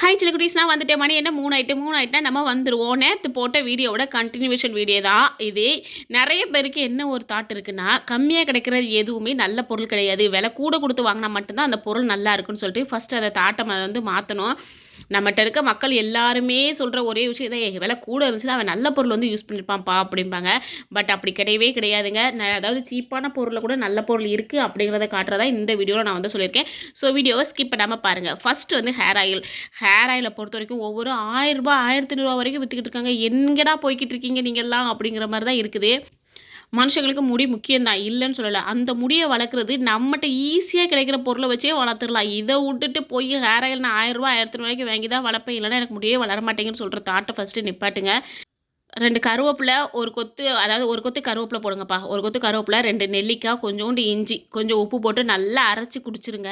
High சில குட்டீஸ் நான் வந்துட்டேன். மணி என்ன? மூணு ஆயிட்டு மூணு ஆயிட்டுனா நம்ம வந்துடுவோம் நேற்று போட்ட வீடியோவோட கண்டினியூஷன் வீடியோ தான் இது. நிறைய பேருக்கு என்ன ஒரு தாட் இருக்குன்னா கம்மியாக கிடைக்கிறது எதுவுமே நல்ல பொருள் கிடையாது. விலை கூட கொடுத்து வாங்கினா மட்டும்தான் அந்த பொருள் நல்லா இருக்குன்னு சொல்லிட்டு ஃபஸ்ட்டு அந்த தாட்டை வந்து மாற்றணும் நம்மகிட்ட இருக்க மக்கள் எல்லாருமே சொல்கிற ஒரே விஷயம் இதை விலை கூட இருந்துச்சுன்னா அவன் நல்ல பொருள் வந்து யூஸ் பண்ணியிருப்பான்ப்பா அப்படிம்பாங்க. பட் அப்படி கிடையவே கிடையாதுங்க. நான் அதாவது சீப்பான பொருளில் கூட நல்ல பொருள் இருக்குது அப்படிங்கிறத காட்டுறதா இந்த வீடியோவில் நான் வந்து சொல்லியிருக்கேன். ஸோ வீடியோவை ஸ்கிப் பண்ணாமல் பாருங்கள் ஃபஸ்ட்டு வந்து ஹேர் ஆயில் ஹேர் ஆயிலை பொறுத்த வரைக்கும் ஒவ்வொரு ஆயிரரூபா ஆயிரத்தி ஐநூறுரூவா வரைக்கும் விற்றுக்கிட்டு இருக்காங்க. எங்கடா போய்கிட்டு இருக்கீங்க நீங்கள்லாம் அப்படிங்கிற மாதிரி தான் இருக்குது. மனுஷங்களுக்கு முடி முக்கியம்தான். இல்லைன்னு சொல்லலை. அந்த முடியை வளர்க்குறது நம்மகிட்ட ஈஸியாக கிடைக்கிற பொருளை வச்சே வளர்த்துடலாம். இதை விட்டுட்டு போய் ஹேர் ஆயில் நான் ஆயிரரூபா ஆயிரத்தி ரூபாய்க்கு வாங்கி தான் வளர்ப்பேன். இல்லைன்னா எனக்கு முடியே வளர மாட்டேங்குன்னு சொல்கிற தாட்டை ஃபஸ்ட்டு நிப்பாட்டுங்க. ரெண்டு கருவேப்பிலை ஒரு கொத்து அதாவது ஒரு கொத்து கருவேப்பிலை போடுங்கப்பா. ஒரு கொத்து கருவேப்பிலை ரெண்டு நெல்லிக்காய் கொஞ்சோண்டு இஞ்சி கொஞ்சம் உப்பு போட்டு நல்லா அரைச்சி குடிச்சிருங்க.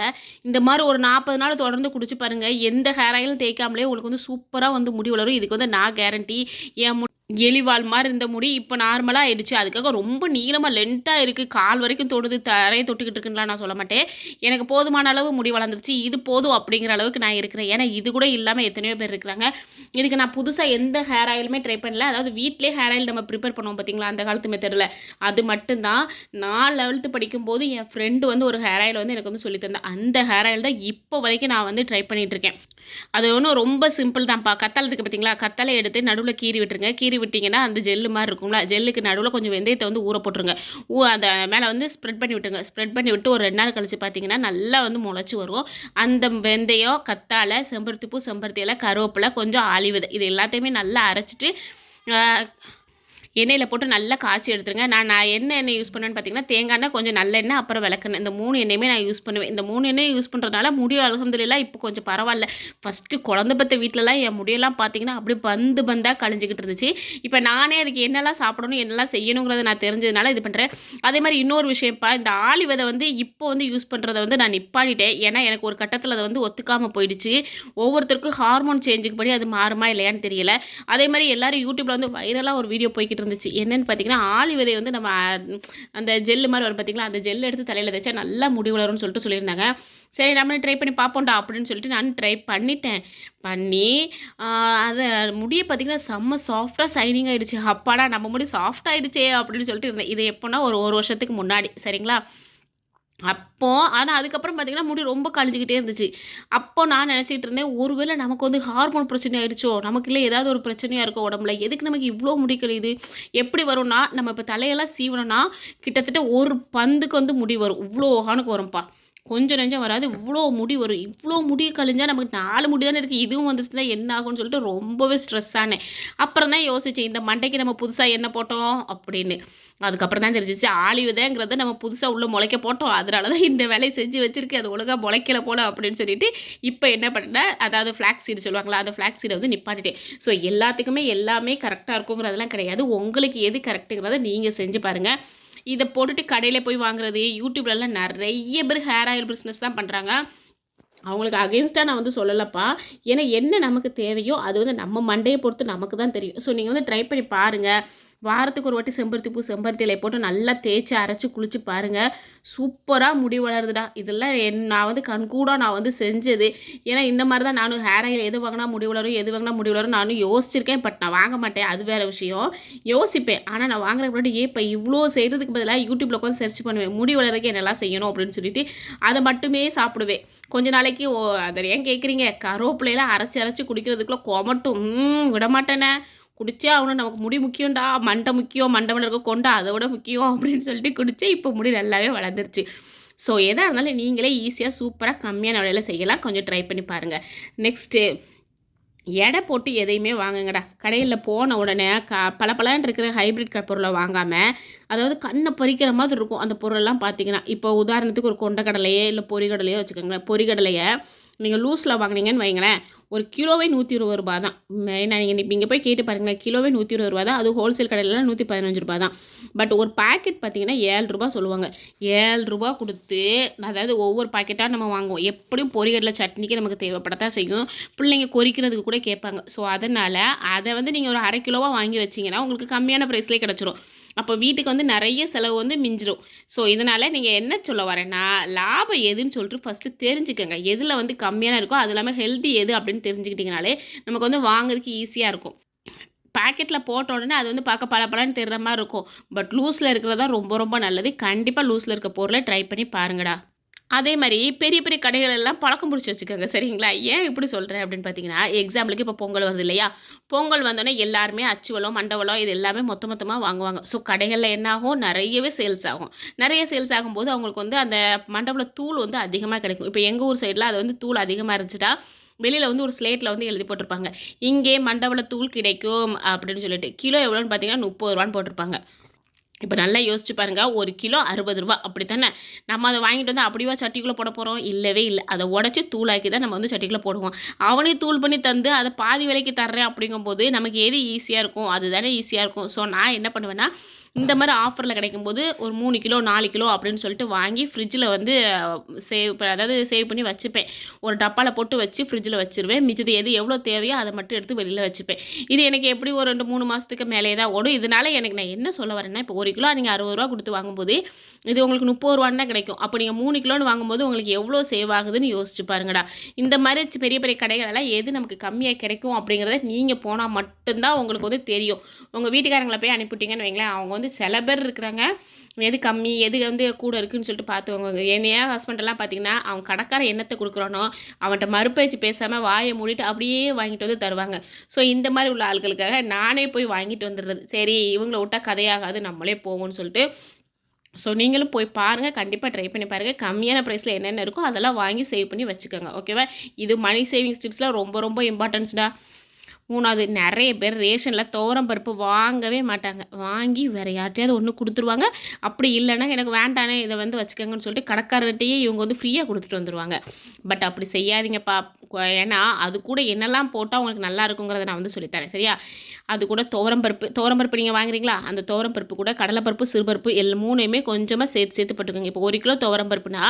இந்த மாதிரி ஒரு நாற்பது நாள் தொடர்ந்து குடிச்சு பாருங்கள் எந்த ஹேர் ஆயிலும் தேய்க்காமலே உங்களுக்கு வந்து சூப்பராக வந்து முடி வளரும். இதுக்கு வந்து நான் கேரண்டி என் மு எலிவால் மாதிரி இருந்த முடி இப்போ நார்மலாக ஆயிடுச்சு. அதுக்காக ரொம்ப நீளமாக லென்த்தாக இருக்குது கால் வரைக்கும் தொடுது தரையை தொட்டுக்கிட்டு இருக்குன்னுலாம் நான் சொல்ல மாட்டேன். எனக்கு போதுமான அளவு முடி வளர்ந்துருச்சு. இது போதும் அப்படிங்கிற அளவுக்கு நான் இருக்கிறேன். ஏன்னா இது கூட இல்லாமல் எத்தனையோ பேர் இருக்கிறாங்க. இதுக்கு நான் புதுசாக எந்த ஹேர் ஆயிலுமே ட்ரை பண்ணல. அதாவது வீட்டிலே ஹேர் ஆயில் நம்ம ப்ரிப்பேர் பண்ணுவோம் பார்த்தீங்களா அந்த காலத்து மெத்தடில் அது மட்டும்தான். நான் லெவல்த்து படிக்கும்போது என் ஃப்ரெண்டு வந்து ஒரு ஹேர் ஆயில் வந்து எனக்கு வந்து சொல்லி தந்தேன் அந்த ஹேர் ஆயில் தான் இப்போ வரைக்கும் நான் வந்து ட்ரை பண்ணிகிட்டு இருக்கேன். அது ஒன்றும் ரொம்ப சிம்பிள் தான்ப்பா. கத்தாழை இருக்குது பார்த்தீங்களா கத்தாழை எடுத்து நடுவில் கீறி விட்டுருங்க. கீறி விட்டிங்கன்னா அந்த ஜெல்லு மாதிரி இருக்கும்ல. ஜெல்லுக்கு நடுவில் கொஞ்சம் வெந்தயத்தை வந்து ஊற போட்டுருங்க. ஊ அந்த மேலே வந்து ஸ்ப்ரெட் பண்ணி விட்டுருங்க. ஸ்ப்ரெட் பண்ணி விட்டு ஒரு ரெண்டு நாள் கழிச்சு பார்த்தீங்கன்னா நல்லா வந்து முளைச்சி வரும். அந்த வெந்தயம் கத்தாழை செம்பருத்தி பூ செம்பருத்தி இலை கருவேப்பிலை கொஞ்சம் ஆலிவிதை இது எல்லாத்தையுமே நல்லா அரைச்சிட்டு எண்ணெயில் போட்டு நல்லா காய்ச்சி எடுத்துருங்க. நான் நான் என்ன எண்ணெய் யூஸ் பண்ணுவேன்னு பார்த்தீங்கன்னா தேங்காய் எண்ணெய் கொஞ்சம் நல்லெண்ணெய் அப்புறம் விளக்கெண்ணெய். இந்த மூணு எண்ணெயுமே நான் யூஸ் பண்ணுவேன். இந்த மூணு எண்ணெய் யூஸ் பண்ணுறதுனால முடி அலகம்துலாம் இப்போ கொஞ்சம் பரவாயில்ல. ஃபஸ்ட்டு குழந்த பற்ற வீட்டிலலாம் என் முடியெல்லாம் பார்த்தீங்கன்னா அப்படி பந்து பந்தாக கழிஞ்சிக்கிட்டு இருந்துச்சு. இப்போ நானே அதுக்கு என்னெல்லாம் சாப்பிடணும் என்னெல்லாம் செய்யணுங்கிறத நான் தெரிஞ்சதுனால இது பண்ணுறேன் அதே மாதிரி இன்னொரு விஷயம்ப்பா இந்த ஆலி விதை வந்து இப்போ வந்து யூஸ் பண்ணுறத வந்து நான் நிப்பாடிட்டேன் ஏன்னா எனக்கு ஒரு கட்டத்தில் அதை வந்து ஒத்துக்காமல் போயிடுச்சு. ஒவ்வொருத்தருக்கும் ஹார்மோன் சேஞ்சுக்கு படி அது மாறுமா இல்லையான்னு தெரியல. அதே மாதிரி எல்லோரும் யூடியூப்பில் வந்து வைரலாக ஒரு வீடியோ போய்கிட்டு இருந்துச்சு. என்னென்னு பார்த்தீங்கன்னா ஆளி விதை வந்து நம்ம அந்த ஜெல்லு மாதிரி வரும் பார்த்தீங்களா அந்த ஜெல் எடுத்து தலையில் தைச்சா நல்லா முடி வளரும்னு சொல்லிட்டு சொல்லியிருந்தாங்க. சரி நம்ம ட்ரை பண்ணி பார்ப்போம்டா அப்படின்னு சொல்லிட்டு நான் ட்ரை பண்ணிட்டேன். பண்ணி அதை முடியை பார்த்திங்கன்னா செம்ம சாஃப்டாக சைனிங் ஆகிடுச்சு அப்பாடா நம்ம முடி சாஃப்ட் ஆகிடுச்சே அப்படின்னு சொல்லிட்டு இருந்தேன். இது எப்போனா ஒரு ஒரு வருஷத்துக்கு முன்னாடி. சரிங்களா? அப்போது ஆனால் அதுக்கப்புறம் பார்த்திங்கன்னா முடி ரொம்ப கழிஞ்சிக்கிட்டே இருந்துச்சு. அப்போ நான் நினச்சிக்கிட்டு இருந்தேன் ஒருவேளை நமக்கு வந்து ஹார்மோன் பிரச்சனை ஆகிடுச்சோ நமக்கு இல்லை ஏதாவது ஒரு பிரச்சனையாக இருக்கும் உடம்புல? எதுக்கு நமக்கு இவ்வளோ முடி கழியுது? எப்படி வரும்னா நம்ம இப்போ தலையெல்லாம் சீவனோம்னா கிட்டத்தட்ட ஒரு பந்துக்கு வந்து முடி வரும். இவ்வளோ ஹானுக்கு வரும்ப்பா கொஞ்சம் நெஞ்சம் வராது. இவ்வளோ முடி வரும். இவ்வளோ முடி கழிஞ்சால் நமக்கு நாலு முடி தானே இருக்குது இதுவும் வந்துச்சுன்னா என்ன ஆகும்னு சொல்லிட்டு ரொம்பவே ஸ்ட்ரெஸ் ஆனேன். அப்புறம் தான் யோசித்தேன் இந்த மண்டைக்கு நம்ம புதுசாக என்ன போட்டோம் அப்படின்னு. அதுக்கப்புறம் தான் தெரிஞ்சிச்சு ஆலிவுதேங்கிறத நம்ம புதுசாக உள்ளே முளைக்க போட்டோம். அதனால தான் இந்த வேலையை செஞ்சு வச்சுருக்கு அது ஒழுங்காக முளைக்கல போல அப்படின்னு சொல்லிட்டு இப்போ என்ன பண்ணேன் அதாவது ஃப்ளாக் சீடு சொல்லுவாங்களா அந்த ஃப்ளாக் சீடை வந்து நிப்பாட்டிட்டேன். ஸோ எல்லாத்துக்குமே எல்லாமே கரெக்டாக இருக்குங்கிறதெல்லாம் கிடையாது. உங்களுக்கு எது கரெக்டுங்கிறத நீங்கள் செஞ்சு பாருங்கள் இதை போட்டுட்டு கடையில் போய் வாங்குறது யூடியூப்லலாம் நிறைய பேர் ஹேர் ஆயில் பிஸ்னஸ் தான் பண்ணுறாங்க அவங்களுக்கு அகேன்ஸ்டாக நான் வந்து சொல்லலப்பா. ஏன்னா என்ன நமக்கு தேவையோ அது வந்து நம்ம மண்டையை பொறுத்து நமக்கு தான் தெரியும். ஸோ நீங்கள் வந்து ட்ரை பண்ணி பாருங்கள் வாரத்துக்கு ஒரு வாட்டி செம்பருத்தி பூ செம்பருத்தி இலை போட்டு நல்லா தேய்ச்சி அரைச்சி குளிச்சு பாருங்கள் சூப்பராக முடி வளருதுடா. இதெல்லாம் என் நான் வந்து கண்கூடாக நான் வந்து செஞ்சது. ஏன்னா இந்த மாதிரி தான் நானும் ஹேர் ஆயில் எது வாங்கினா முடி வளரும் எது வாங்கினா முடி வளரும் நானும் யோசிச்சிருக்கேன். பட் நான் வாங்க மாட்டேன். அது வேறு விஷயம். யோசிப்பேன். ஆனால் நான் வாங்குறதுக்கு முன்னாடி ஏ இப்போ இவ்வளோ செய்கிறதுக்கு பதிலாக யூடியூப்பில் உட்காந்து சர்ச் பண்ணுவேன். முடி வளருக்கு என்னெல்லாம் செய்யணும் அப்படின்னு சொல்லிட்டு அதை மட்டுமே சாப்பிடுவேன். கொஞ்ச நாளைக்கு ஓ அதை ஏன் கேட்குறீங்க கருவேப்பிலையெல்லாம் அரைச்சி அரைச்சி குடிக்கிறதுக்குள்ளே கொமட்டும். விட மாட்டேனே குடிச்சே ஆகணும். நமக்கு முடி முக்கியம்டா. மண்டை முக்கியம் மண்டை மண்டை இருக்க கொண்டா அதை விட முக்கியம் அப்படின்னு சொல்லிட்டு குடிச்சு இப்போ முடி நல்லாவே வளர்ந்துருச்சு. ஸோ எதாக இருந்தாலும் நீங்களே ஈஸியாக சூப்பராக கம்மியான விலையில் செய்யலாம். கொஞ்சம் ட்ரை பண்ணி பாருங்கள் நெக்ஸ்ட்டு எடை போட்டு எதையுமே வாங்குங்கடா. கடையில் போன உடனே க பல பலன்னு இருக்கிற ஹைப்ரிட் பொருளை வாங்காமல் அதாவது கண்ணை பறிக்கிற மாதிரி இருக்கும் அந்த பொருளெல்லாம் பார்த்தீங்கன்னா. இப்போ உதாரணத்துக்கு ஒரு கொண்டக்கடலையே இல்லை பொறிகடலையோ வச்சுக்கோங்களேன். பொறிகடலையை நீங்கள் லூஸில் வாங்கினீங்கன்னு வைங்களேன் ஒரு கிலோவே நூற்றி இருபது ரூபா தான் நீங்கள் நீங்கள் இங்கே போய் கேட்டு பாருங்களேன் கிலோவே நூற்றி இருபது ரூபா தான் அது ஹோல்சேல் கடையிலலாம் நூற்றி பதினஞ்சு ரூபா தான். பட் ஒரு பாக்கெட் பார்த்தீங்கன்னா ஏழு ரூபா சொல்லுவாங்க. ஏழு ரூபா கொடுத்து அதாவது ஒவ்வொரு பாக்கெட்டாக நம்ம வாங்குவோம். எப்படியும் பொரிகடலை சட்னிக்கு நமக்கு தேவைப்படத்தான் செய்யும். பிள்ளைங்க கொறிக்கிறதுக்கு கூட கேட்பாங்க. ஸோ அதனால் அதை வந்து நீங்கள் ஒரு அரை கிலோவாக வாங்கி வச்சிங்கன்னா உங்களுக்கு கம்மியான ப்ரைஸ்லேயே கிடச்சிரும். அப்போ வீட்டுக்கு வந்து நிறைய செலவு வந்து மிஞ்சிடும் ஸோ இதனால் நீங்கள் என்ன சொல்ல வரேன்னா லாபம் எதுன்னு சொல்லிட்டு ஃபஸ்ட்டு தெரிஞ்சுக்கோங்க. எதில் வந்து கம்மியான இருக்கோ அது இல்லாமல் ஹெல்த்தி எது அப்படின்னு தெரிஞ்சுக்கிட்டிங்கனாலே நமக்கு வந்து வாங்குறதுக்கு ஈஸியாக இருக்கும். பாக்கெட்டில் போட்ட உடனே அது வந்து பார்க்க பல பலன்னு தெரிகிற மாதிரி இருக்கும். பட் லூஸில் இருக்கிறதா ரொம்ப ரொம்ப நல்லது. கண்டிப்பாக லூஸில் இருக்க பொருளை ட்ரை பண்ணி பாருங்கடா. அதே மாதிரி பெரிய பெரிய கடைகள் எல்லாம் பழக்கம் பிடிச்சி வச்சுக்கோங்க. சரிங்களா? ஏன் இப்படி சொல்கிறேன் அப்படின்னு பார்த்தீங்கன்னா எக்ஸாம்பிளுக்கு இப்போ பொங்கல் வருது இல்லையா? பொங்கல் வந்தோடனே எல்லாருமே அச்சுவலம் மண்டவலம் இது எல்லாமே மொத்த மொத்தமாக வாங்குவாங்க. ஸோ கடைகளில் என்ன ஆகும்? நிறையவே சேல்ஸ் ஆகும். நிறைய சேல்ஸ் ஆகும்போது அவங்களுக்கு வந்து அந்த மண்டபல தூள் வந்து அதிகமாக கிடைக்கும். இப்போ எங்கள் ஊர் சைடில் அது வந்து தூள் அதிகமாக இருந்துச்சுட்டா வெளியில் வந்து ஒரு ஸ்லேட்டில் வந்து எழுதி போட்டிருப்பாங்க. இங்கே மண்டபல தூள் கிடைக்கும் அப்படின்னு சொல்லிட்டு. கிலோ எவ்வளோன்னு பார்த்தீங்கன்னா முப்பது ரூபான்னு போட்டிருப்பாங்க. இப்போ நல்லா யோசிச்சு பாருங்கள் ஒரு கிலோ அறுபது ரூபா. அப்படி தானே நம்ம அதை வாங்கிட்டு வந்து அப்படிவா சட்டிக்குள்ளே போட போகிறோம் இல்லவே இல்லை. அதை உடச்சி தூளாக்கி தான் நம்ம வந்து சட்டிக்குள்ளே போடுவோம். அவனே தூள் பண்ணி தந்து அதை பாதி விலைக்கு தர்றேன் அப்படிங்கும்போது நமக்கு எது ஈஸியாக இருக்கும்? அதுதானே ஈஸியாக இருக்கும். ஸோ நான் என்ன பண்ணுவேன்னா இந்த மாதிரி ஆஃபரில் கிடைக்கும்போது ஒரு மூணு கிலோ நாலு கிலோ அப்படின்னு சொல்லிட்டு வாங்கி ஃப்ரிட்ஜில் வந்து சேவ் அதாவது சேவ் பண்ணி வச்சுப்பேன். ஒரு டப்பாவில் போட்டு வச்சு ஃப்ரிட்ஜில் வச்சுருவேன். மிச்சது எது எவ்வளோ தேவையோ அதை மட்டும் எடுத்து வெளியில் வச்சுப்பேன். இது எனக்கு எப்படி ஒரு ரெண்டு மூணு மாதத்துக்கு மேலே தான் ஓடும். இதனால எனக்கு நான் என்ன சொல்ல வரேன்னா இப்போ ஒரு கிலோ நீங்கள் அறுபது ரூபா கொடுத்து வாங்கும்போது இது உங்களுக்கு முப்பது ரூபான்னு தான் கிடைக்கும். அப்போ நீங்கள் மூணு கிலோன்னு வாங்கும்போது உங்களுக்கு எவ்வளோ சேவ் ஆகுதுன்னு யோசிச்சு பாருங்கடா. இந்த மாதிரி பெரிய பெரிய கடைகளெல்லாம் எது நமக்கு கம்மியாக கிடைக்கும் அப்படிங்கிறத நீங்கள் போனால் மட்டும்தான் உங்களுக்கு வந்து தெரியும். உங்கள் வீட்டுக்காரங்களை போய் அனுப்பிவிட்டீங்கன்னு வைங்களேன் அவங்க வந்து வந்து சில பேர் இருக்கிறாங்க. எது கம்மி எது வந்து கூட இருக்குன்னு சொல்லிட்டு பார்த்துவங்க என்னையா ஹஸ்பண்டெல்லாம் பார்த்தீங்கன்னா அவன் கடைக்கார எண்ணத்தை கொடுக்குறானோ அவன்கிட்ட மறுபயிற்சி பேசாமல் வாயை மூடிட்டு அப்படியே வாங்கிட்டு வந்து தருவாங்க. ஸோ இந்த மாதிரி உள்ள ஆட்களுக்காக நானே போய் வாங்கிட்டு வந்துடுறது. சரி இவங்கள விட்டால் கதையாகாது நம்மளே போவோம்னு சொல்லிட்டு. ஸோ நீங்களும் போய் பாருங்கள் கண்டிப்பாக ட்ரை பண்ணி பாருங்கள் கம்மியான ப்ரைஸில் என்னென்ன இருக்கோ அதெல்லாம் வாங்கி சேவ் பண்ணி வச்சுக்கோங்க. ஓகேவா இது மணி சேவிங்ஸ் டிப்ஸ்லாம் ரொம்ப ரொம்ப இம்பார்ட்டன்ஸ்டா மூணாவது நிறைய பேர் ரேஷனில் துவரம் பருப்பு வாங்கவே மாட்டாங்க. வாங்கி வேறு யார்ட்டையாவது ஒன்று கொடுத்துருவாங்க. அப்படி இல்லைன்னா எனக்கு வேண்டானே இதை வந்து வச்சுக்கோங்கன்னு சொல்லிட்டு கடைக்காரர்கிட்டையே இவங்க வந்து ஃப்ரீயாக கொடுத்துட்டு வந்துடுவாங்க பட் அப்படி செய்யாதீங்கப்பா. ஏன்னா அது கூட என்னெல்லாம் போட்டால் உங்களுக்கு நல்லா இருக்குங்கிறத நான் வந்து சொல்லித்தரேன். சரியா? அது கூட துவரம் பருப்பு. நீங்கள் வாங்குறீங்களா? அந்த துவரம் பருப்பு கூட கடலைப்பருப்பு சிறுபருப்பு எல் மூணையுமே கொஞ்சமாக சேர்த்து சேர்த்து போட்டுக்கோங்க. இப்போ ஒரு கிலோ துவரம் பருப்புனா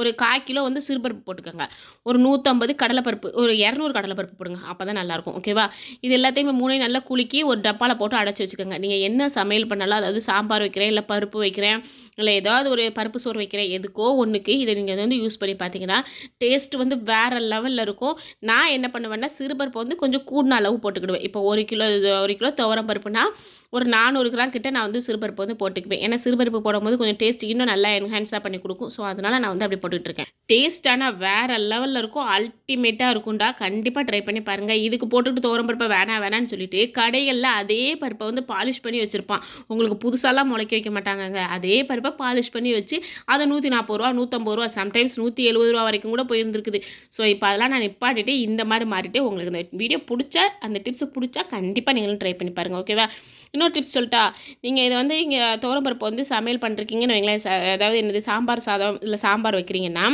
ஒரு கால் கிலோ வந்து சிறுபருப்பு போட்டுக்கோங்க. ஒரு நூற்றம்பது கடலைப்பருப்பு ஒரு இரநூறு கடலைப்பருப்பு போடுங்க. அப்போ தான் நல்லாயிருக்கும் ஓகேவா இது எல்லாத்தையுமே மூணையும் நல்லா குலுக்கி ஒரு டப்பாவில் போட்டு அடைச்சி வச்சுக்கோங்க. நீங்கள் என்ன சமையல் பண்ணாலும் அதாவது சாம்பார் வைக்கிறேன் இல்லை பருப்பு வைக்கிறேன் இல்லை ஏதாவது ஒரு பருப்பு சோறு வைக்கிறேன் எதுக்கோ ஒன்றுக்கு இதை நீங்கள் வந்து யூஸ் பண்ணி பார்த்தீங்கன்னா டேஸ்ட் வந்து வேறு லெவலில் இருக்கும். நான் என்ன பண்ணுவேன்னா சிறுபருப்பு வந்து கொஞ்சம் கூடின அளவு போட்டுக்கிடுவேன். இப்போ ஒரு கிலோ ஒரு கிலோ துவரம் பருப்புனா ஒரு நானூறு கிராம் கிட்ட நான் வந்து சிறுபருப்பு வந்து போட்டுக்குவேன். ஏன்னா சிறுபருப்பு போடும்போது கொஞ்சம் டேஸ்ட் இன்னும் நல்லா என்ஹான்ஸாக பண்ணி கொடுக்கும். ஸோ அதனால் நான் வந்து அப்படி போட்டுட்ருக்கேன் ஆனால் வேறு லெவலில் இருக்கும். அல்டிமேட்டாக இருக்கும்டா. கண்டிப்பாக ட்ரை பண்ணி பாருங்கள் இதுக்கு போட்டுட்டு தோரம் பருப்பை வேணாம் வேணான்னு சொல்லிட்டு கடைகளில் அதே பருப்பை வந்து பாலிஷ் பண்ணி வச்சுருப்பான். உங்களுக்கு புதுசாலாம் முளைக்க வைக்க மாட்டாங்கங்க. அதே பருப்பை பாலிஷ் பண்ணி வச்சு அதை நூற்றி நாற்பது ரூபா நூற்றம்பது ரூபா சம்டைம்ஸ் நூற்றி எழுபது ரூபா வரைக்கும் கூட போயிருந்துருக்குது. ஸோ இப்போ அதெல்லாம் நான் நிப்பாட்டிட்டு இந்த மாதிரி மாறிட்டு உங்களுக்கு இந்த வீடியோ பிடிச்சா அந்த டிப்ஸை பிடிச்சா கண்டிப்பாக நீங்களும் ட்ரை பண்ணி பாருங்கள் ஓகேவா இன்னொரு டிப்ஸ் சொல்லிட்டா நீங்கள் இதை வந்து இங்கே துவரம்பருப்பு வந்து சமையல் பண்ணுறீங்கன்னு வைங்களேன் அதாவது என்னது சாம்பார் சாதம் இல்லை சாம்பார் வைக்கிறீங்கன்னா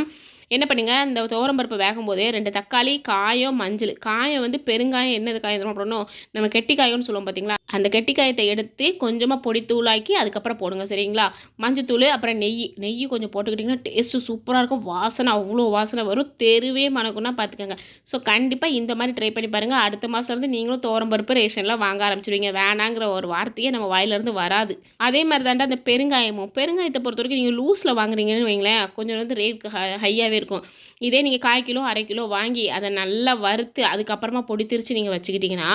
என்ன பண்ணுங்க? இந்த துவரம்பருப்பு வேகும் போதே ரெண்டு தக்காளி காயம் மஞ்சள். காயம் வந்து பெருங்காயம் என்னது காயம் போடணும் நம்ம கெட்டிக்காயம்னு சொல்லுவோம் பார்த்தீங்களா அந்த கெட்டிக்காயத்தை எடுத்து கொஞ்சமாக பொடி தூளாக்கி அதுக்கப்புறம் போடுங்க சரிங்களா? மஞ்சத்தூள் அப்புறம் நெய். நெய் கொஞ்சம் போட்டுக்கிட்டிங்கன்னா டேஸ்ட்டு சூப்பராக இருக்கும். வாசனை அவ்வளோ வாசனை வரும். தெருவே மணக்குன்னா பார்த்துக்கோங்க ஸோ கண்டிப்பாக இந்த மாதிரி ட்ரை பண்ணி பாருங்கள் அடுத்த மாதத்துலேருந்து நீங்களும் துவரம்பருப்பு ரேஷன்லாம் வாங்க ஆரம்பிச்சிருவீங்க. வேணாங்கிற ஒரு வார்த்தையே நம்ம வாயிலேருந்து வராது. அதே மாதிரி தாண்டா அந்த பெருங்காயமும். பெருங்காயத்தை பொறுத்த வரைக்கும் நீங்கள் லூஸில் வாங்குறீங்கன்னு வைங்களேன். கொஞ்சம் வந்து ரேட் ஹையாகவே இருக்கும். இதே நீங்கள் கால் கிலோ அரை கிலோ வாங்கி அதை நல்லா வறுத்து அதுக்கப்புறமா பொடி திரிச்சு நீங்கள் வச்சுக்கிட்டிங்கன்னா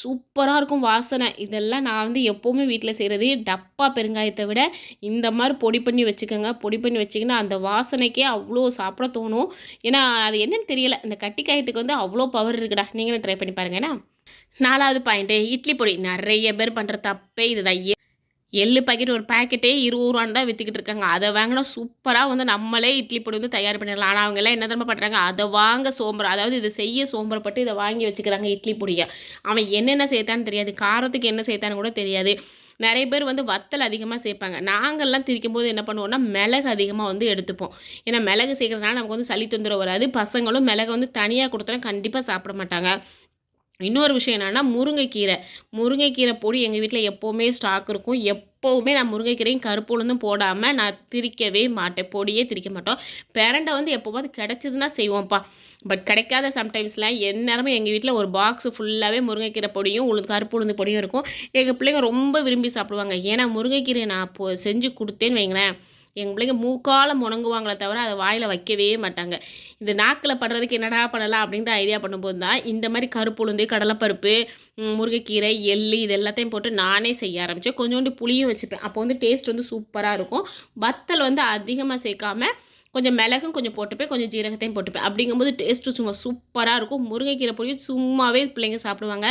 சூப்பராக இருக்கும் வாசனை. இதெல்லாம் நான் வந்து எப்போவுமே வீட்டில் செய்கிறது டப்பா பெருங்காயத்தை விட இந்த மாதிரி பொடி பண்ணி வச்சுக்கோங்க. பொடி பண்ணி வச்சிங்கன்னா அந்த வாசனைக்கே அவ்வளோ சாப்பிட தோணும். ஏன்னா அது என்னன்னு தெரியல. இந்த கட்டிக்காயத்துக்கு வந்து அவ்வளோ பவர் இருக்குடா. நீங்களும் ட்ரை பண்ணி பாருங்க ஏன்னா நாலாவது பாயிண்ட்டு இட்லி பொடி. நிறைய பேர் பண்ணுற தப்பே இதுதான். எள்ளு பாக்கெட் ஒரு பாக்கெட்டே இருபது ரூபான்னு தான் விற்றுக்கிட்டு இருக்காங்க. அதை வாங்கினா சூப்பராக வந்து நம்மளே இட்லி பொடி வந்து தயார் பண்ணிடலாம். ஆனால் அவங்க எல்லாம் என்ன திரும்ப பண்ணுறாங்க அதை வாங்க சோம்பரம் அதாவது இதை செய்ய சோம்பரப்பட்டு இதை வாங்கி வச்சுக்கிறாங்க இட்லி பொடியை. அவன் என்னென்ன சேர்த்தான்னு தெரியாது. காரத்துக்கு என்ன சேர்த்தான்னு கூட தெரியாது. நிறைய பேர் வந்து வத்தல் அதிகமாக சேர்ப்பாங்க. நாங்கள்லாம் திரிக்கும் போது என்ன பண்ணுவோம்னா மிளகு அதிகமாக வந்து எடுத்துப்போம். ஏன்னா மிளகு சேர்க்கறதுனால நமக்கு வந்து சளி தொந்தரவு வராது. பசங்களும் மிளகு வந்து தனியாக கொடுத்தா கண்டிப்பாக சாப்பிட மாட்டாங்க. இன்னொரு விஷயம் என்னென்னா முருங்கைக்கீரை. முருங்கைக்கீரை பொடி எங்கள் வீட்டில் எப்போவுமே ஸ்டாக் இருக்கும். எப்போவுமே நான் முருங்கைக்கீரையும் கருப்பு உளுந்தும் போடாமல் நான் திரிக்கவே மாட்டேன். பொடியே திரிக்க மாட்டோம். பிரண்டை வந்து எப்போவாது கிடச்சிதுன்னா செய்வோம்ப்பா. பட் கிடைக்காத சம்டைம்ஸில் எந்நேரமும் எங்கள் வீட்டில் ஒரு பாக்ஸ் ஃபுல்லாகவே முருங்கைக்கீரை பொடியும் உளுந்து கருப்பு உளுந்து பொடியும் இருக்கும். எங்கள் பிள்ளைங்க ரொம்ப விரும்பி சாப்பிடுவாங்க. ஏன்னா முருங்கைக்கீரை நான் செஞ்சு கொடுத்தேன்னு வைங்களேன். எங்கள் பிள்ளைங்க மூக்கால முணங்குவாங்களே தவிர அதை வாயில் வைக்கவே மாட்டாங்க. இந்த நாக்கில் படுறதுக்கு என்னடா பண்ணலாம் அப்படின்ற ஐடியா பண்ணும்போது தான் இந்த மாதிரி கருப்புளுந்து கடலைப்பருப்பு முருங்கைக்கீரை எள்ளு இது எல்லாத்தையும் போட்டு நானே செய்ய ஆரம்பித்தேன் கொஞ்சோண்டு புளியும் வச்சுப்பேன். அப்போ வந்து டேஸ்ட் வந்து சூப்பராக இருக்கும். வத்தல் வந்து அதிகமாக சேர்க்காமல் கொஞ்சம் மிளகும் கொஞ்சம் போட்டுப்பேன் கொஞ்சம் ஜீரகத்தையும் போட்டுப்பேன். அப்படிங்கும்போது டேஸ்ட்டு சும்மா சூப்பராக இருக்கும். முருங்கைக்கீரை பொடியும் சும்மாவே பிள்ளைங்க சாப்பிடுவாங்க.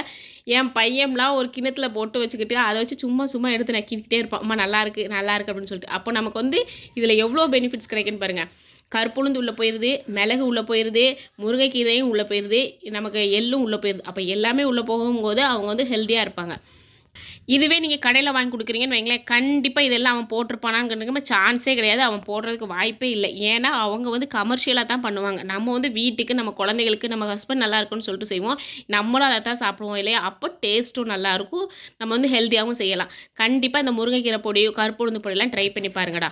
என் பையன்லாம் ஒரு கிணத்துல போட்டு வச்சுக்கிட்டு அதை வச்சு சும்மா சும்மா எடுத்து நக்கிக்கிட்டே இருப்பான். அம்மா நல்லாயிருக்கு நல்லாயிருக்கு அப்படின்னு சொல்லிட்டு. அப்போ நமக்கு வந்து இதில் எவ்வளோ பெனிஃபிட்ஸ் கிடைக்குன்னு பாருங்கள் கருப்புளுந்து உள்ளே போயிடுது மிளகு உள்ளே போயிடுது முருங்கைக்கீரையும் உள்ளே போயிடுது நமக்கு எள்ளும் உள்ளே போயிடுது அப்போ எல்லாமே உள்ளே போகும்போது அவங்க வந்து ஹெல்த்தியாக இருப்பாங்க. இதுவே நீங்கள் கடையில் வாங்கி கொடுக்குறீங்கன்னு வைங்களேன். கண்டிப்பாக இதெல்லாம் அவன் போட்டிருப்பானான்னு சான்ஸே கிடையாது. அவன் போடுறதுக்கு வாய்ப்பே இல்லை. ஏன்னா அவங்க வந்து கமர்ஷியலாக தான் பண்ணுவாங்க. நம்ம வந்து வீட்டுக்கு நம்ம குழந்தைகளுக்கு நம்ம ஹஸ்பண்ட் நல்லா இருக்குன்னு சொல்லிட்டு செய்வோம். நம்மளும் அதை தான் சாப்பிடுவோம் இல்லையா? அப்போ டேஸ்ட்டும் நல்லாயிருக்கும் நம்ம வந்து ஹெல்த்தியாகவும் செய்யலாம். கண்டிப்பாக இந்த முருங்கைக்கீரை பொடியோ கருப்புழுந்து பொடியெல்லாம் ட்ரை பண்ணி பாருங்கடா.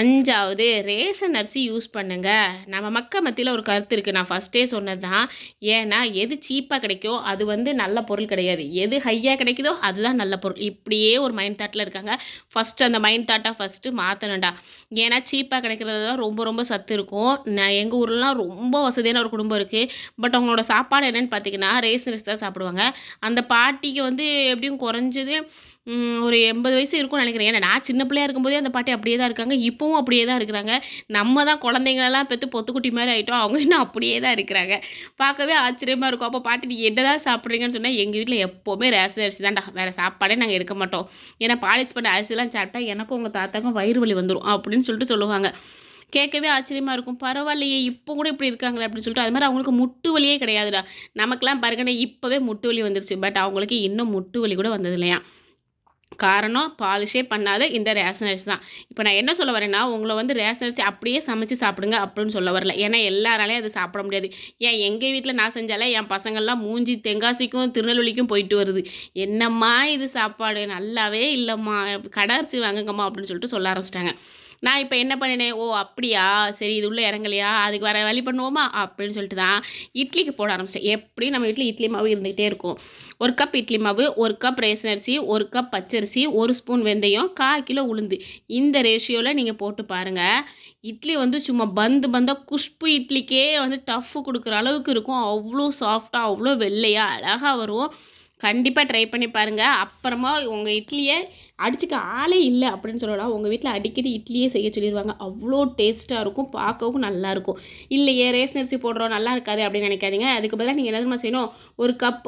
அஞ்சாவது ரேஷன் அரிசி யூஸ் பண்ணுங்கள் நம்ம மக்கள் மத்தியில் ஒரு கருத்து இருக்குது நான் ஃபஸ்ட்டே சொன்னது தான் ஏன்னா எது சீப்பாக கிடைக்கோ அது வந்து நல்ல பொருள் கிடையாது. எது ஹையாக கிடைக்குதோ அதுதான் நல்ல பொருள். இப்படியே ஒரு மைண்ட் தாட்டில் இருக்காங்க. ஃபஸ்ட்டு அந்த மைண்ட் தாட்டை ஃபஸ்ட்டு மாற்றணும்டா ஏன்னா சீப்பாக கிடைக்கிறது தான் ரொம்ப ரொம்ப சத்து இருக்கும். நான் எங்கள் ஊர்லலாம் ரொம்ப வசதியான ஒரு குடும்பம் இருக்குது பட் அவங்களோட சாப்பாடு என்னென்னு பார்த்தீங்கன்னா ரேஷன் அரிசி தான் சாப்பிடுவாங்க. அந்த பாட்டிக்கு வந்து எப்படியும் குறைஞ்சது ஒரு எண்பது வயசு இருக்கும்னு நினைக்கிறேன். ஏன்னா நான் சின்ன பிள்ளையா இருக்கும்போதே அந்த பாட்டி அப்படியே தான் இருக்காங்க. இப்போவும் அப்படியே தான் இருக்கிறாங்க. நம்ம தான் குழந்தைங்களெல்லாம் பெற்று பொத்துக்குட்டி மாதிரி ஆகிட்டோம் அவங்க இன்னும் அப்படியே தான் இருக்கிறாங்க. பார்க்கவே ஆச்சரியமாக இருக்கும். அப்போ பாட்டி நீ என்ன தான் சாப்பிட்றீங்கன்னு சொன்னால் எங்கள் வீட்டில் எப்போவுமே ரேஷன் அரிசி தான்டா. வேறு சாப்பாடே நாங்கள் எடுக்க மாட்டோம். ஏன்னா பாலிஷ் பண்ண அரிசிலாம் சாப்பிட்டா எனக்கும் உங்கள் தாத்தாக்கும் வயிறு வலி வந்துடும் அப்படின்னு சொல்லிட்டு சொல்லுவாங்க. கேட்கவே ஆச்சரியமாக இருக்கும். பரவாயில்லையே இப்போ கூட இப்படி இருக்காங்களே அப்படின்னு சொல்லிட்டு. அது மாதிரி அவங்களுக்கு முட்டு வலியே கிடையாதுடா. நமக்கெல்லாம் பாருங்கண்ணே இப்போவே முட்டு வலி வந்துருச்சு. பட் அவங்களுக்கு இன்னும் முட்டு வலி கூட வந்தது இல்லையா காரணம் பாலிஷே பண்ணாத இந்த ரேஷன் அரிசி தான். இப்போ நான் என்ன சொல்ல வரேன்னா உங்களை வந்து ரேஷன் அரிசி அப்படியே சமைச்சு சாப்பிடுங்க அப்படின்னு சொல்ல வரல. ஏன்னா எல்லாராலையும் அது சாப்பிட முடியாது. ஏன் எங்கள் வீட்டில் நான் செஞ்சாலே என் பசங்கள்லாம் மூஞ்சி தெங்காசிக்கும் திருநெல்வேலிக்கும் போயிட்டு வருது. என்னம்மா இது சாப்பாடு? நல்லாவே இல்லைம்மா. கடை அரிசி வாங்குங்கம்மா அப்படின்னு சொல்லிட்டு சொல்ல ஆரம்பிச்சிட்டாங்க. நான் இப்போ என்ன பண்ணினேன்? ஓ அப்படியா? சரி இது உள்ளே இறங்கலையா? அதுக்கு வேறு வழி பண்ணுவோமா? அப்படின்னு சொல்லிட்டு தான் இட்லிக்கு போட ஆரம்பிச்சேன். எப்படி நம்ம வீட்டில் இட்லி மாவு இருந்துகிட்டே இருக்கும். ஒரு கப் இட்லி மாவு ஒரு கப் ரேசன் அரிசி ஒரு கப் பச்சரிசி ஒரு ஸ்பூன் வெந்தயம் கால் கிலோ உளுந்து. இந்த ரேஷியோவில் நீங்கள் போட்டு பாருங்கள் இட்லி வந்து சும்மா பந்து பந்தாக குஷ்பு இட்லிக்கே வந்து டஃப்பு கொடுக்குற அளவுக்கு இருக்கும். அவ்வளோ சாஃப்டாக அவ்வளோ வெள்ளையாக அழகாக வரும். கண்டிப்பாக ட்ரை பண்ணி பாருங்கள் அப்புறமா உங்கள் இட்லியை அடிச்சுக்க ஆளே இல்லை அப்படின்னு சொல்லலாம் உங்கள் வீட்டில் அடிக்கடி இட்லியே செய்ய சொல்லிடுவாங்க அவ்வளோ டேஸ்ட்டாக இருக்கும் பார்க்கவும் நல்லாயிருக்கும் இல்லையே ரேஷன் அரிசி போடுறோம் நல்லா இருக்காது அப்படின்னு நினைக்காதீங்க. அதுக்கு பதிலாக நீங்கள் என்ன செய்யணும்? ஒரு கப்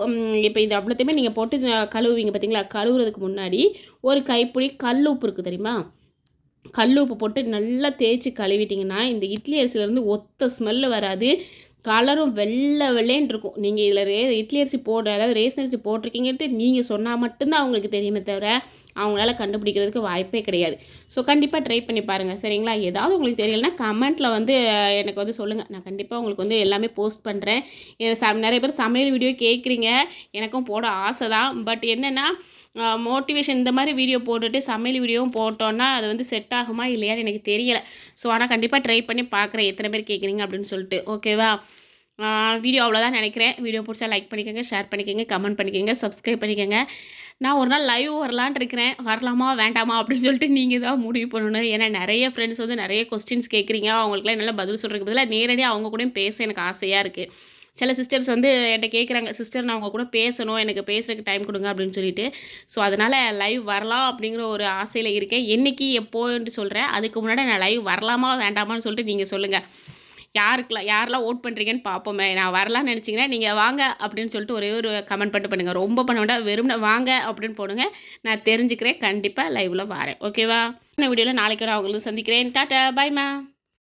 இப்போ இது அவ்வளோத்தையுமே நீங்கள் போட்டு கழுவுவீங்க பார்த்தீங்களா கழுவுறதுக்கு முன்னாடி ஒரு கைப்பிடி கல் உப்பு இருக்குது தெரியுமா? கல் உப்பு போட்டு நல்லா தேய்ச்சி கழுவிட்டிங்கன்னா இந்த இட்லி அரிசியிலேருந்து ஒத்த ஸ்மெல்லு வராது. கலரும் வெள்ளை வெள்ளைன்னு இருக்கும். நீங்கள் இதில் ரே இட்லி அரிசி போடுற அதாவது ரேஷன் அரிசி போட்டிருக்கீங்கன்ட்டு நீங்கள் சொன்னால் மட்டும்தான் அவங்களுக்கு தெரியுமே தவிர அவங்களால கண்டுபிடிக்கிறதுக்கு வாய்ப்பே கிடையாது. ஸோ கண்டிப்பாக ட்ரை பண்ணி பாருங்கள் சரிங்களா? ஏதாவது உங்களுக்கு தெரியலனா கமெண்ட்டில் வந்து எனக்கு வந்து சொல்லுங்கள் நான் கண்டிப்பாக உங்களுக்கு வந்து எல்லாமே போஸ்ட் பண்ணுறேன் நிறைய பேர் சமையல் வீடியோ கேட்குறீங்க எனக்கும் போட ஆசை தான் பட் என்னென்னா மோட்டிவேஷன் இந்த மாதிரி வீடியோ போட்டுட்டு சமையல் வீடியோவும் போட்டோன்னா அது வந்து செட் ஆகுமா இல்லையான்னு எனக்கு தெரியலை. ஸோ ஆனால் கண்டிப்பாக ட்ரை பண்ணி பார்க்குறேன் எத்தனை பேர் கேட்குறீங்க அப்படின்னு சொல்லிட்டு. ஓகேவா வீடியோ அவ்வளோதான் நினைக்கிறேன். வீடியோ பிடிச்சா லைக் பண்ணிக்கோங்க ஷேர் பண்ணிக்கோங்க கமெண்ட் பண்ணிக்கோங்க சப்ஸ்கிரைப் பண்ணிக்கோங்க. நான் ஒரு நாள் லைவ் வரலான் இருக்கிறேன். வரலாமா வேண்டாமா அப்படின்னு சொல்லிட்டு நீங்கள் தான் முடிவு பண்ணணும். ஏன்னா நிறைய ஃப்ரெண்ட்ஸ் வந்து நிறைய கொஸ்டின்ஸ் கேட்குறீங்க அவங்களுக்குலாம் நல்லா பதில் சொல்கிறதுக்கு பதிலாக நேரடியாக அவங்க கூட பேச எனக்கு ஆசையாக இருக்குது சில சிஸ்டர்ஸ் வந்து என்கிட்ட கேட்குறாங்க சிஸ்டர் நான் அவங்க கூட பேசணும். எனக்கு பேசுறதுக்கு டைம் கொடுங்க அப்படின்னு சொல்லிட்டு. ஸோ அதனால் லைவ் வரலாம் அப்படிங்கிற ஒரு ஆசையில் இருக்கேன். என்றைக்கு எப்போன்ட்டு சொல்கிறேன் அதுக்கு முன்னாடி நான் லைவ் வரலாமா வேண்டாமான்னு சொல்லிட்டு நீங்கள் சொல்லுங்கள் யாருக்கெல்லாம் யாரெல்லாம் ஓட் பண்ணுறீங்கன்னு பார்ப்போமே நான் வரலான்னு நினச்சிங்கன்னா நீங்கள் வாங்க அப்படின்னு சொல்லிட்டு ஒரே ஒரு கமெண்ட் பண்ணிட்டு பண்ணுங்கள் ரொம்ப பண்ண வேண்டாம். வெறும்னா வாங்க அப்படின்னு போடுங்க. நான் தெரிஞ்சுக்கிறேன். கண்டிப்பாக லைவில் வரேன். ஓகேவா வீடியோவில் நாளைக்கு நான் அவங்களுக்கு சந்திக்கிறேன். டாட்டா. பாய்மா